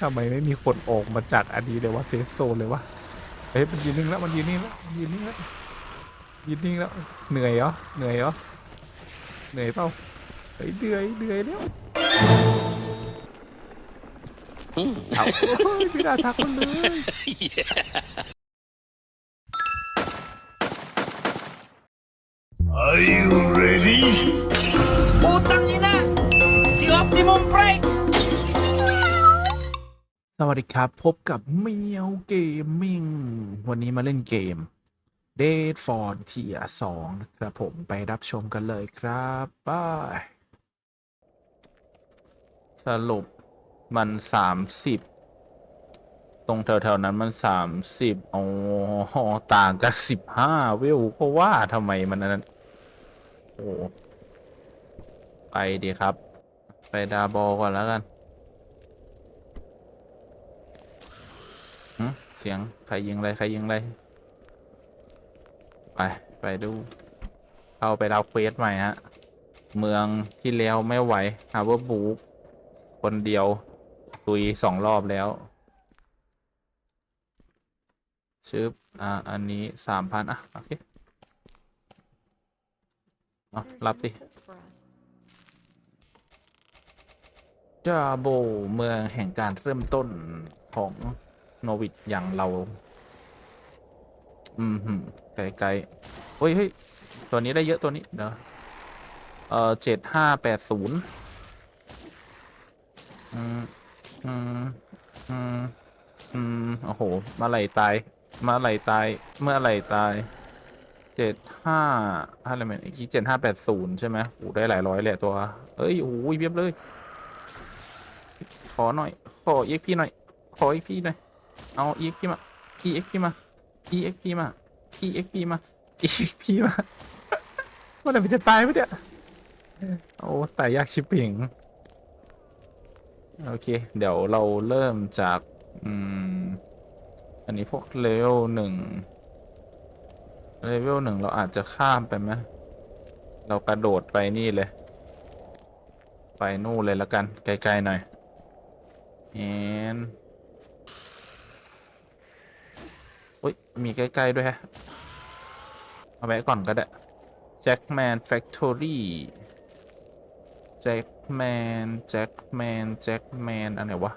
ทำไมไม่มีคนออกมาจากอันนี้เลยวะเซฟโซนเลยวะเฮ้ยมันยืนนิ่งแล้วมันยืนนิ่งแล้วยืนนิ่งแล้วยืนนิ่งแล้วเหนื่อยเหรอเหนื่อยเหรอเหนื่อยเปล่าเฮ้ยเหนื่อยเหนื่อยแล้วเอาเฮ้ยไม่ได้ทักมันเลย Are you ready? สวัสดีครับ พบกับเมียวเกมมิ่งวันนี้มาเล่นเกม d a t e for Tier 2นะครับผมไปรับชมกันเลยครับไป้ายสรุปมัน 30 ตรงแถวๆนั้นมัน 30อ๋อต่างจาก15 เวลเพราะว่าทำไมมันนั้น โอ้ ไปดีครับ ไปดาบอก่อนแล้วกัน เสียงใครยิงอะไรใครยิงอะไรไปไปดูเข้าไปรับเควสใหม่ฮะ เมืองที่แล้วไม่ไหวฮาร์เวอร์บูคนเดียวตุยสองรอบแล้วชึบอ่า อันนี้สามพันอะ โอเคเอารับดิจาโบเมืองแห่งการเริ่มต้นของ โนวิดอย่างเรา อืมหืมไกลๆเฮ้ยเฮ้ยตัวนี้ได้เยอะตัวนี้เดี๋ยวเอ่อเจ็ดห้าแปดศูนย์อืมอืมอืมอืมโอ้โห มาไหลตาย มาไหลตาย เมื่อไหลตายเจ็ดห้าอะไรเหมือนอีกเจ็ดห้าแปดศูนย์ใช่ไหมโอ้ได้หลายร้อยเลยอะตัว เอ้ยโอ้ยเบียบเลย ขอหน่อย ขอ EXP หน่อย ขอ EXP หน่อย เอา EXP มา EXP มา EXP มา EXP มา EXP มาเมื่อไหร่มันจะตายไหมเนี่ยโอ้ตายยากชิบเป่งโอเค เดี๋ยวเราเริ่มจากอืมอันนี้พวกเลเวลหนึ่งเลเวลหนึ่งเราอาจจะข้ามไปไหมเรากระโดดไปนี่เลย ไปนู่นเลยแล้วกัน ไกลๆหน่อยแอน อุ้ย มีใกล้ ๆ ด้วยฮะ เอาไว้ก่อนก็ได้ Jackman Factory Jackman Jackman Jackman อันไหนวะ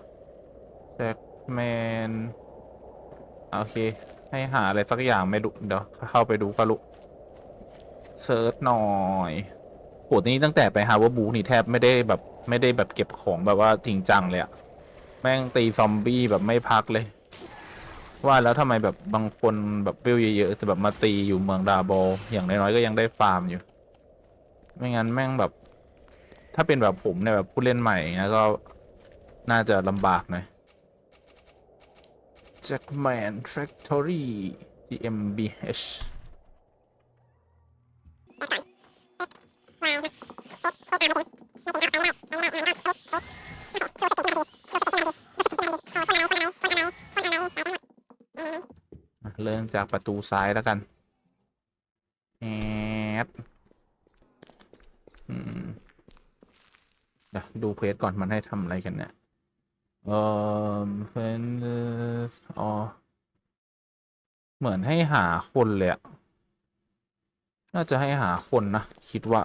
Jackman โอเค ให้หาอะไรสักอย่างไม่รู้เดี๋ยวเข้าไปดูก็รู้เซิร์ชหน่อยโหนี่ตั้งแต่ไปฮาร์บูนี่แทบไม่ได้แบบไม่ได้แบบเก็บของแบบว่าจริงจังเลยอะแม่งตีซอมบี้แบบไม่พักเลย ว่าแล้วทำไมแบบบางคนแบบเวลเยอะๆแต่แบบมาตีอยู่เมืองดาโบอย่างน้อยๆก็ยังได้ฟาร์มอยู่ ไม่งั้นแม่งแบบ ถ้าเป็นแบบผมเนี่ยแบบผู้เล่นใหม่อย่างเงี้ยก็น่าจะลำบากหน่อย Jackman Factory GmbH อะ เริ่มจากประตูซ้ายแล้วกันแอดอืมเดี๋ยวดูเพจก่อนมันให้ทำอะไรกันเนี่ยเออเป็นเอ่ออ๋อเหมือนให้หาคนเลยอะน่าจะให้หาคนนะ คิดว่า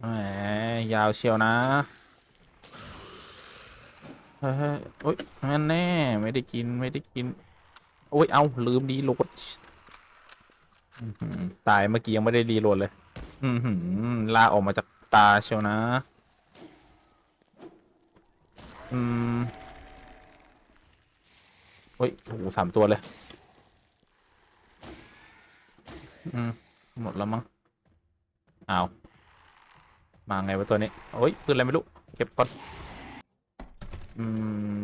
แหม ยาวเชียวนะเฮ้ยโอ๊ยงั้นแน่ไม่ได้กินไม่ได้กิน โอ้ยเอาลืมดีโหลดตายเมื่อกี้ยังไม่ได้รีโหลดเลย อือหือลาออกมาจากตาเชียวนะ อืมเฮ้ยโอ้โหสามตัวเลย อืมหมดแล้วมั้งอ้าว มาไงวะตัวนี้โอ้ยปืนอะไรไม่รู้เก็บก่อนอื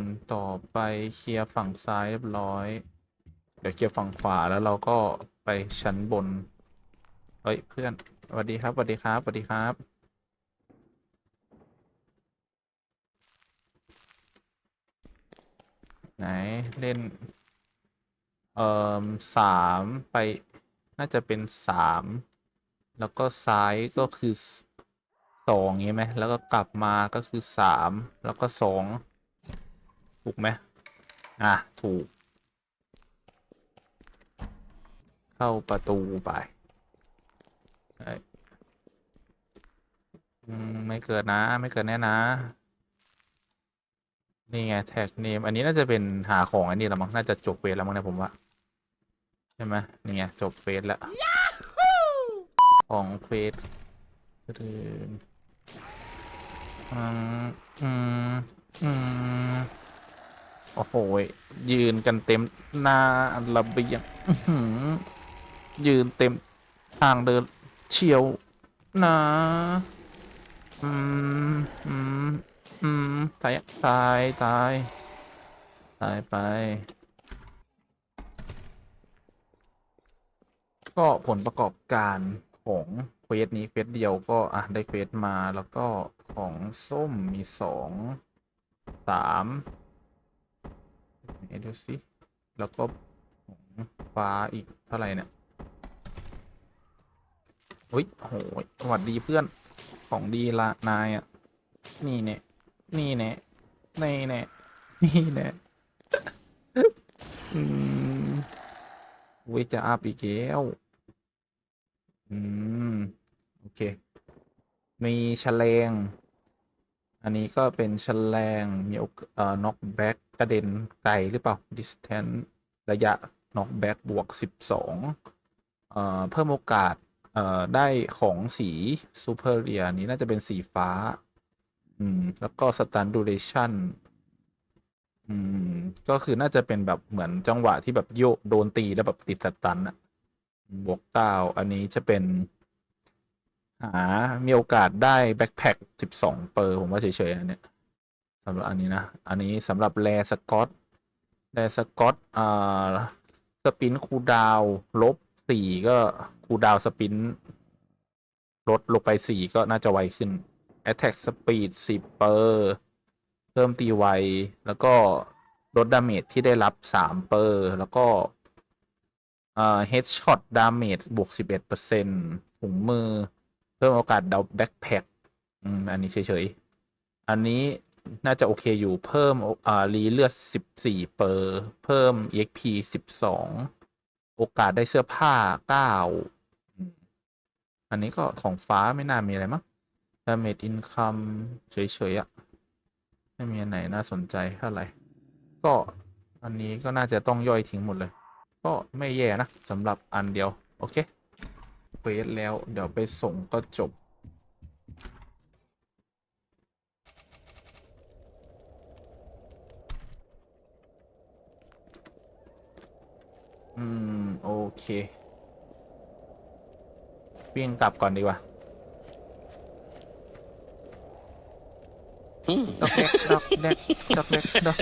มต่อไปเคลียร์ฝั่งซ้ายเรียบร้อย เดี๋ยวเคลียร์ฝั่งขวาแล้วเราก็ไปชั้นบนเฮ้ยเพื่อนสวัสดีครับสวัสดีครับสวัสดีครับไหน เล่น เอ่อสามไปน่าจะเป็นสามแล้วก็ซ้ายก็คือ สสองงี้ไหมแล้วก็กลับมาก็คือสามแล้วก็สองถูกไหมอะ ถูก เข้าประตูไปเอ้ยอืมไม่เกิดนะ ไม่เกิดแน่นะ นี่ไงแท็กเนมอันนี้น่าจะเป็นหาของอันนี้ละมั้งน่าจะจบเฟสแล้วมั้งนะผมว่า ใช่ไหมนี่ไงจบเฟสแล้ว ของเฟสคืน อืมอืมอืมโอ้โหยยืนกันเต็มหน้าระเบียงอื้อหือยืนเต็มทางเดินเชียวนะอืมอืมอืมตายตายตายตายไป ก็ผลประกอบการ ของเควสนี้เควสเดียวก็อะได้เควสมาแล้วก็ของส้มมีสองสามไหนดูสิแล้วก็ของฟ้าอีกเท่าไหร่เนี่ยอุ้ยโหยสวัสดีเพื่อนของดีละนายอะนี่เนี่ยนี่เนี่ยนี่เนี่ยนี่เนี่ยอืมเว้ยจะอัพอีกล้ว อืม โอเค มีแฉลง อันนี้ก็เป็นแฉลง มีอกเอ่อ knock back กระเด็นไกลหรือเปล่า distance ระยะ knock back บวก12เอ่อเพิ่มโอกาสเอ่อได้ของสี superior นี้น่าจะเป็นสีฟ้า อืม แล้วก็ stun duration อืม ก็คือน่าจะเป็นแบบเหมือนจังหวะที่แบบโยกโดนตีแล้วแบบติดสตันอะ บวกเก้าอันนี้จะเป็น หา มีโอกาสได้แบ็คแพ็คสิบสองเปอร์ ผมว่าเฉยๆอันเนี้ยสำหรับอันนี้นะ อันนี้สำหรับแรสกอตแรสกอตอ่าสปินคูดาวลบสี่ก็คูดาวสปินลดลงไปสี่ก็น่าจะไวขึ้น Attack Speed สิบเปอร์เพิ่มตีไว แล้วก็ลดดาเมจที่ได้รับสามเปอร์ แล้วก็ เอ่อ Headshot Damage บวกสิบเอ็ดเปอร์เซ็นถุงมือ เพิ่มโอกาสดาแบ็คแพ็คอืมอันนี้เฉยๆ อันนี้น่าจะโอเคอยู่เพิ่มอ่ารีเลือดสิบสี่เปอร์ เพิ่ม EXP สิบสองโอกาสได้เสื้อผ้าเก้าอันนี้ก็ของฟ้าไม่น่ามีอะไรมั้ง Damage Income เฉยๆอะ ไม่มีอันไหนน่าสนใจเท่าไหร่ ก็อันนี้ก็น่าจะต้องย่อยทิ้งหมดเลย ก็ไม่แย่นะสำหรับอันเดียว โอเคเควสแล้วเดี๋ยวไปส่งก็จบ อืม โอเควิ่งกลับก่อนดีกว่าดอกแดกดอกแดกดอกแดกดอก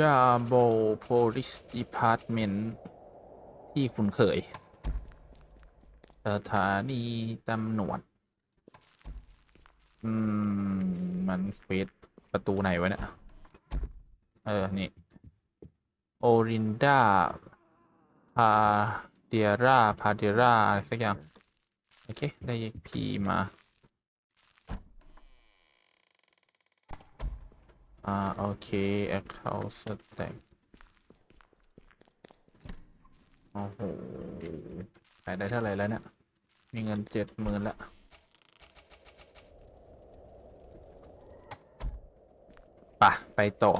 ดับเบิลโพลิสดีพาร์ตเมนต์ที่คุ้นเคย สถานีตำรวจ อืม มันเฟสประตูไหนวะเนี่ย เออ นี่ โอรินดาพาเดียร่าพาเดียร่าอะไรสักอย่าง โอเค ได้ XP มา อ่าโอเค Account Stack โอ้โหขายได้เท่าไหร่แล้วเนี่ย มีเงินเจ็ดหมื่นละปะไปต่อ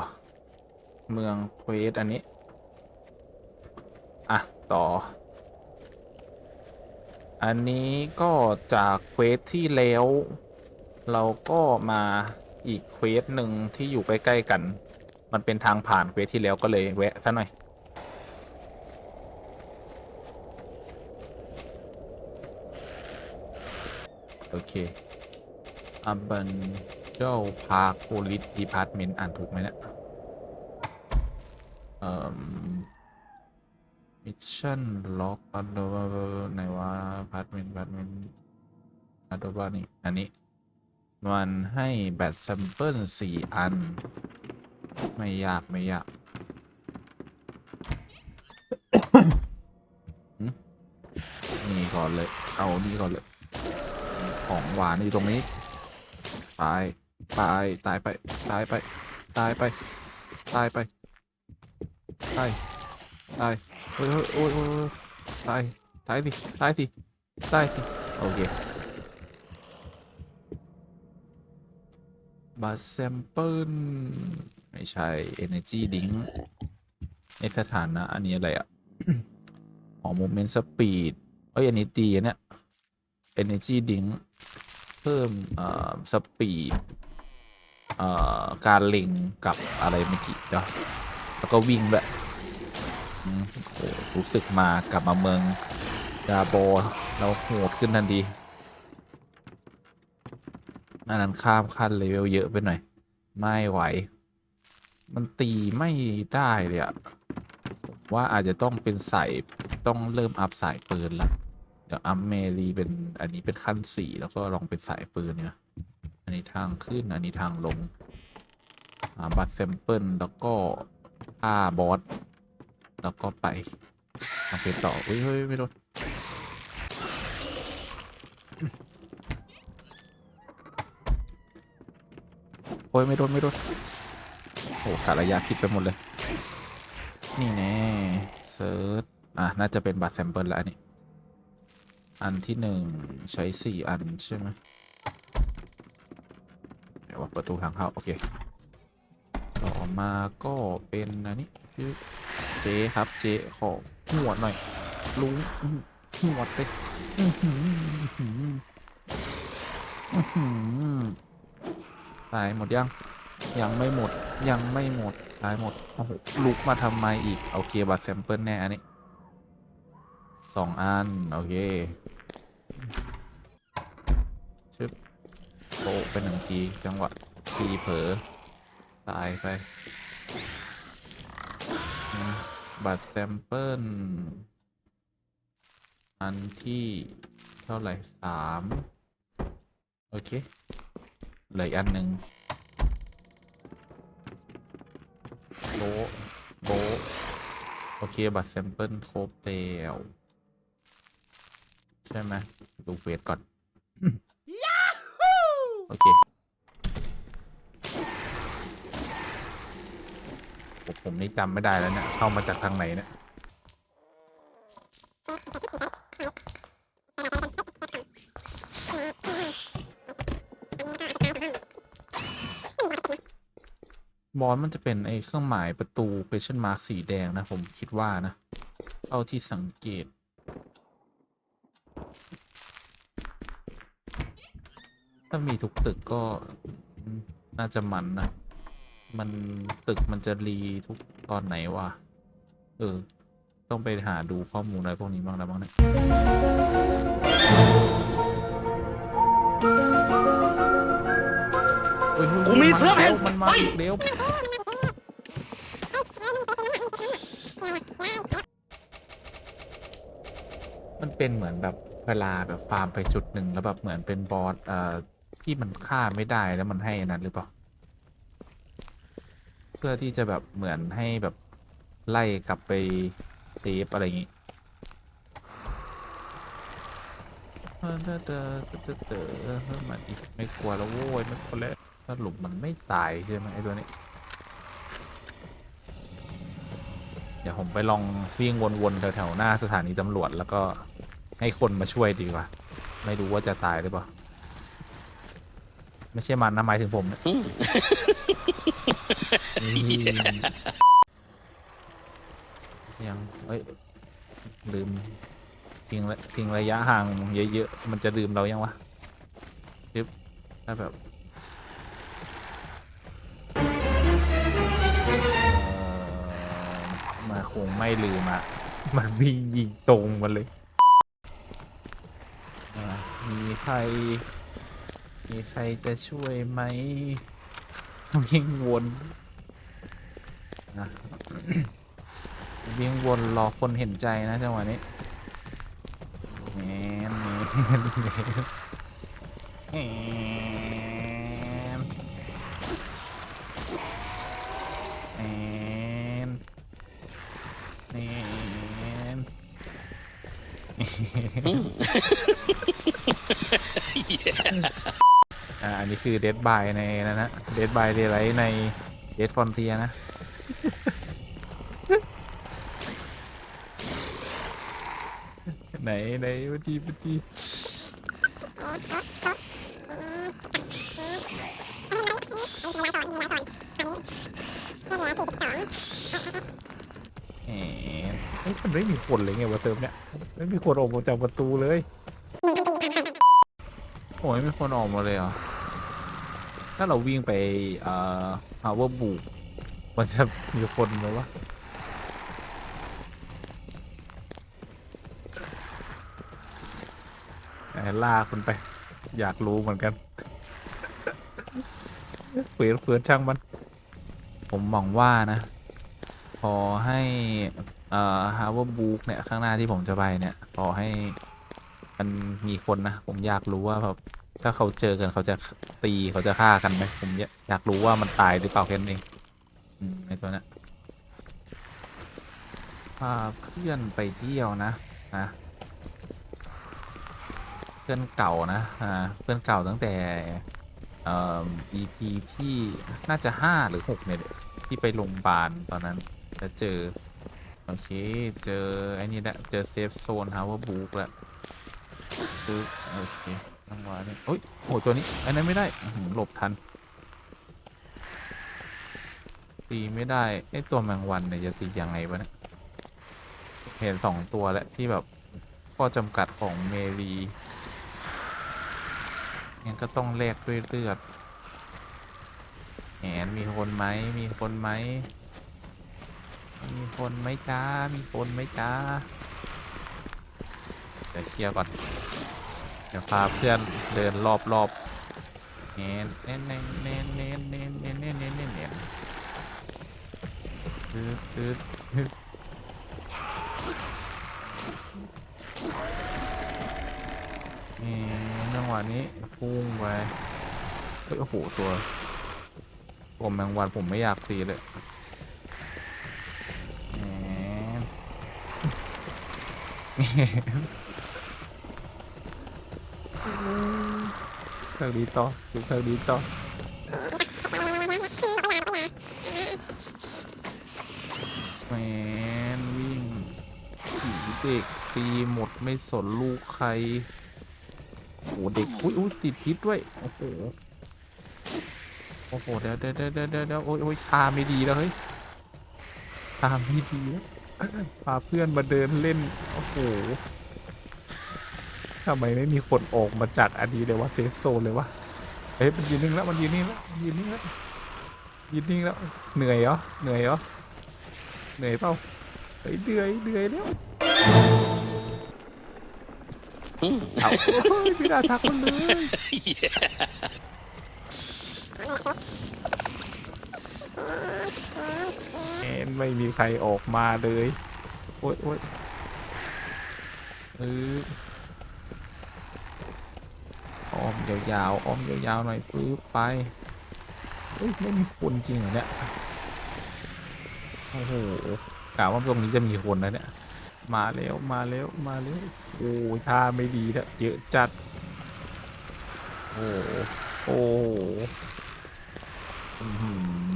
เมืองเควสอันนี้ อะ ต่อ อันนี้ก็จากเควสที่แล้ว เราก็มา อีกเควสหนึ่งที่อยู่ใกล้ ๆ กัน มันเป็นทางผ่านเควสที่แล้วก็เลยแวะซะหน่อย โอเคอับบันเจ้าพาร์คโพลิสดีพาร์ตเมนต์อ่านถูกไหมเนี่ยเอ่อมิชชั่นล็อกอันเดอร์ไหนว่าพาร์ทเมนต์พาร์ทเมนต์อาดูว่านี่อันนี้ มันให้แบตแซมเปิลสี่อัน ไม่ยาก ไม่ยากนี่ก่อนเลย เอา นี่ก่อนเลย ของหวานอยู่ตรงนี้ ตาย ตาย ตายไป ตายไป ตายไป ตายไป ตาย ตายโอ้ยโอ้ยโอ้ยโอ้ยโอ้ยตาย ตายสิ ตายสิ ตายสิ โอเค บัตแซมเปิลไม่ใช่ Energy Drink ในสถานะ อันนี้อะไรอะของ Movement Speed เอ้ย อันนี้ดีอะเนี่ย Energy Drink เพิ่มเอ่อ Speed เอ่อการเล็งกับอะไรเมื่อกี้เดี๋ยวแล้วก็วิ่งแบบรู้สึกมากลับมาเมืองดาโบเราโหดขึ้นทันที อันนั้นข้ามขั้นเลเวลเยอะไปหน่อย ไม่ไหว มันตีไม่ได้เลยอะว่าอาจจะต้องเป็นสายต้องเริ่มอัพสายปืนละเดี๋ยวอัพเมรีเป็นอันนี้เป็นขั้นสี่แล้วก็ลองเป็นสายปืนเนี่ยอันนี้ทางขึ้นอันนี้ทางลงบัตรแซมเปิลแล้วก็ฆ่าบอสแล้วก็ไปเอาไปต่อเฮ้ยเฮ้ยไม่โดน โอ้ยไม่โดนไม่โดนโอ้กะระยะผิดไปหมดเลย นี่แน่เซิร์ชอะ น่าจะเป็นบัตรแซมเปิลแล้วอันนี้ อันที่หนึ่งใช้สี่อันใช่ไหมเดี๋ยวว่าประตูทางเข้า โอเค ต่อมาก็เป็นอันนี้ชื่อเจครับเจขอหวดหน่อยลุงอื้อหวดไป ตายหมดยัง ยังไม่หมด ยังไม่หมด ตายหมดโอ้โหลุกมาทำไมอีก โอเค บัตรแซมเปิลแน่ อันนี้สองอัน โอเคชึบโปะเป็นหนึ่งที จังหวะทีเผลอ ตายไปนะบัตรแซมเปิลอันที่เท่าไหร่สามโอเค เหลืออีกอันหนึ่งโบะโบะโอเค บัตรแซมเปิลครบแล้วใช่ไหมดูเวทก่อน โอเคผมผมนี่จำไม่ได้แล้วเนี่ย เข้ามาจากทางไหนเนี่ย บอสมันจะเป็นไอ้เครื่องหมายประตู question mark สีแดงนะ ผมคิดว่านะเท่าที่สังเกต ถ้ามีทุกตึกก็น่าจะมันนะ มันตึกมันจะรีทุกตอนไหนวะ เออ ต้องไปหาดูข้อมูลอะไรพวกนี้บ้างแล้วบ้างนะ เฮ้ยกูมีเสื้อแผ่นมันมาอีกเร็วมันเป็นเหมือนแบบเวลาแบบฟาร์มไปจุดหนึ่งแล้วแบบเหมือนเป็นบอสเอ่อที่มันฆ่าไม่ได้แล้วมันให้อันนั้นหรือเปล่า เพื่อที่จะแบบเหมือนให้แบบไล่กลับไปเซฟอะไรอย่างงี้เออเดอเดอเดอเดอเดอเฮ้ยมันอีกไม่กลัวแล้วโว้ยไม่กลัวแล้วส รุปมันไม่ตายใช่ไหมไอ้ตัวนี้ เดี๋ยวผมไปลองวิ่งวนๆแถวๆหน้าสถานีตำรวจแล้วก็ให้คนมาช่วยดีกว่า ไม่รู้ว่าจะตายหรือเปล่า ไม่ใช่มันนะหมายถึงผมเนะยังเอ้ยลืมทิ้งระทิ้งระยะห่างเยอะๆ มันจะลืมเรายังวะยึบถ้าแบบ ไม่ลืมอะมันวิ่งยิงตรงมาเลยอะมีใคร มีใครจะช่วยไหมวิ่งวนนะ วิ่งวนรอคนเห็นใจนะจังหวะนี้แหมแหมแหม อ่าอันนี้คือเดดบายในนะนะเดดบายเดย์ไลท์ในเดดฟอนเทียนะ ไหนไหนวันดีวันดีแหมเฮ้ย มันไม่มีคนเลยไงวะเติมเนี่ยไม่มีคนออกมาจากประตูเลยโอ้ยไม่มีคนออกมาเลยเหรอถ้าเราวิ่งไปเอ่อฮาวเวอร์บูมันจะมีคนไหมวะไหนลาคุณไป อยากรู้เหมือนกันเฟื่อเฟื่อช่างมัน ผมหวังว่านะขอให้ เอ่อฮาวเวอร์บุ๊กเนี่ย ข้างหน้าที่ผมจะไปเนี่ยขอให้มันมีคนนะ ผมอยากรู้ว่าแบบถ้าเขาเจอกันเขาจะตีเขาจะฆ่ากันไหมผมอยากรู้ว่ามันตายหรือเปล่าแค่นั้นเองในตัวเนี้ยพาเพื่อนไปเที่ยวนะนะเพื่อนเก่านะอ่าเพื่อนเก่าตั้งแต่เอ่อ EP ที่น่าจะห้าหรือหกเนี่ยที่ไปโรงพยาบาลตอนนั้นจะเจอ โอเค เจอไอ้นี่ละเจอเซฟโซนฮาวเวอร์บุ๊กล้วซื้อโอเคจังหวะนี้โอ้ยโหตัวนี้ไอ้นั้นไม่ได้อื้อหือหลบทันตีไม่ได้ไอ้ตัวแมงวันเนี่ยจะตียังไงวะเนี่ยเห็นสองตัวแล้วที่แบบข้อจำกัดของเมรีงั้นก็ต้องแลกด้วยเลือดแหนมีคนไหมมีคนไหม มีคนไหมจ้า มีคนไหมจ้า เดี๋ยวเคลียร์ก่อน เดี๋ยวพาเพื่อนเดินรอบรอบเน้นเน้นเน้นเน้นเน้นเน้นเน้นเน้นเน้นเน้นเน้นคือคือนี่จังหวะนี้พุ่งไปเฮ้ยโอ้โหตัวตัวแมงวันผมไม่อยากตีเลยแหม ทางนี้ต่อดูทางนี้ต่อแมนวิ่งผีเด็กตีหมดไม่สนลูกใครโอ้โหเด็กอุ้ยอุ้ยติดพิษด้วยโอ้โหโอ้โหเดี๋ยวเดี๋ยวเดี๋ยวเดี๋ยวโอ้ยโอ้ยชาไม่ดีแล้วเฮ้ยชาไม่ดีแล้ว พาเพื่อนมาเดินเล่น โอ้โหทำไมไม่มีคนออกมาจากอันนี้เลยวะเซฟโซนเลยวะเฮ้ยมันยืนนิ่งแล้วมันยืนนิ่งแล้วมันยืนนิ่งแล้วยืนนิ่งแล้วเหนื่อยเหรอเหนื่อยเหรอเหนื่อยเปล่าเฮ้ยเหนื่อยเหนื่อยแล้วเอาโอ้ยไม่ได้ทักมันเลยแอ นไม่มีใครออกมาเลย โอ๊ยโอ๊ยเอออ้อมยาวๆอ้อมยาวๆหน่อยปื๊บไปเฮ้ยไม่มีคนจริงเหรอเนี่ยโอ้โหกล่าวว่าตรงนี้จะมีคนนะเนี่ย มาแล้วมาแล้วมาแล้วโอ้ยท่าไม่ดีแล้วเยอะจัด โอ้โหโอ้โหอื้อหือ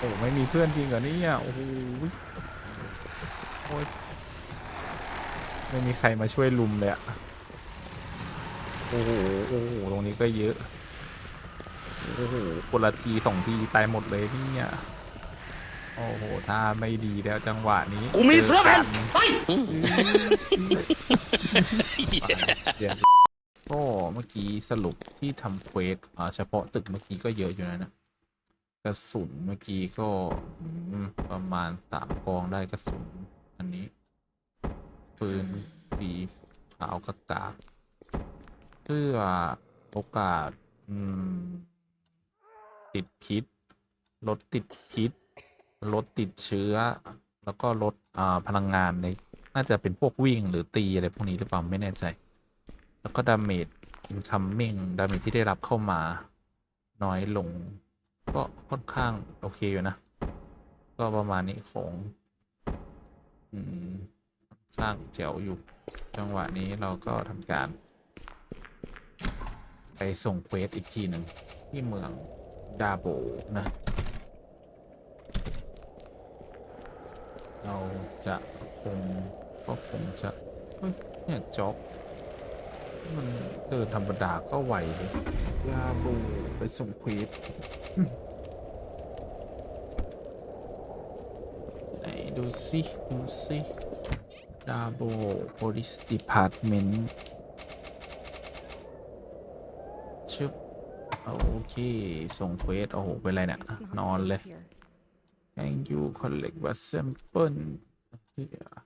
โอ้ไม่มีเพื่อนจริงเหรอเนี่ยโอ้โหโอ้ยไม่มีใครมาช่วยลุมเลยอะโอ้โหโอ้โหตรงนี้ก็เยอะโอ้โหคนละทีสองทีตายหมดเลยเนี่ยโอ้โหท่าไม่ดีแล้วจังหวะนี้กูมีเสื้อแผ่นจไปเดี๋ยวก็เมื่อกี้สรุปที่ทำเควสอ่าเฉพาะตึกเมื่อกี้ก็เยอะอยู่นะนะ กระสุนเมื่อกี้ก็ประมาณสามกองได้กระสุน อันนี้ ปืนสีขาวกากาเพื่อโอกาสติดพิษลดติดพิษลดติดเชื้อ แล้วก็ลดพลังงานในน่าจะเป็นพวกวิ่งหรือตีอะไรพวกนี้หรือเปล่าไม่แน่ใจ แล้วก็ดาเมจ incoming ดาเมจที่ได้รับเข้ามาน้อยลง ก็ค่อนข้างโอเคอยู่นะ ก็ประมาณนี้ของอืมสร้างแจ๋วอยู่ จังหวะนี้เราก็ทำการ ไปส่งเควสอีกทีหนึ่งที่เมืองดาโบนะ เราจะคงก็คงจะเฮ้ยเนี่ยจ็อก มันเดินธรรมดาก็ไหวเลยดาโบไปส่งเควสไหนดูสิดูสิดาโบ police department ชึบโอเค ส่งเควสโอ้โห เป็นไรเนี่ย It's not นอน safe เลย here. thank you collect a sample เหี้ย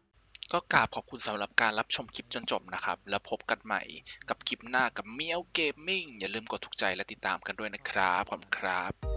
ก็กราบขอบคุณสำหรับการรับชมคลิปจนจบนะครับ แล้วพบกันใหม่กับคลิปหน้ากับเมียวเกมมิ่งอย่าลืมกดถูกใจและติดตามกันด้วยนะครับขอบคุณครับ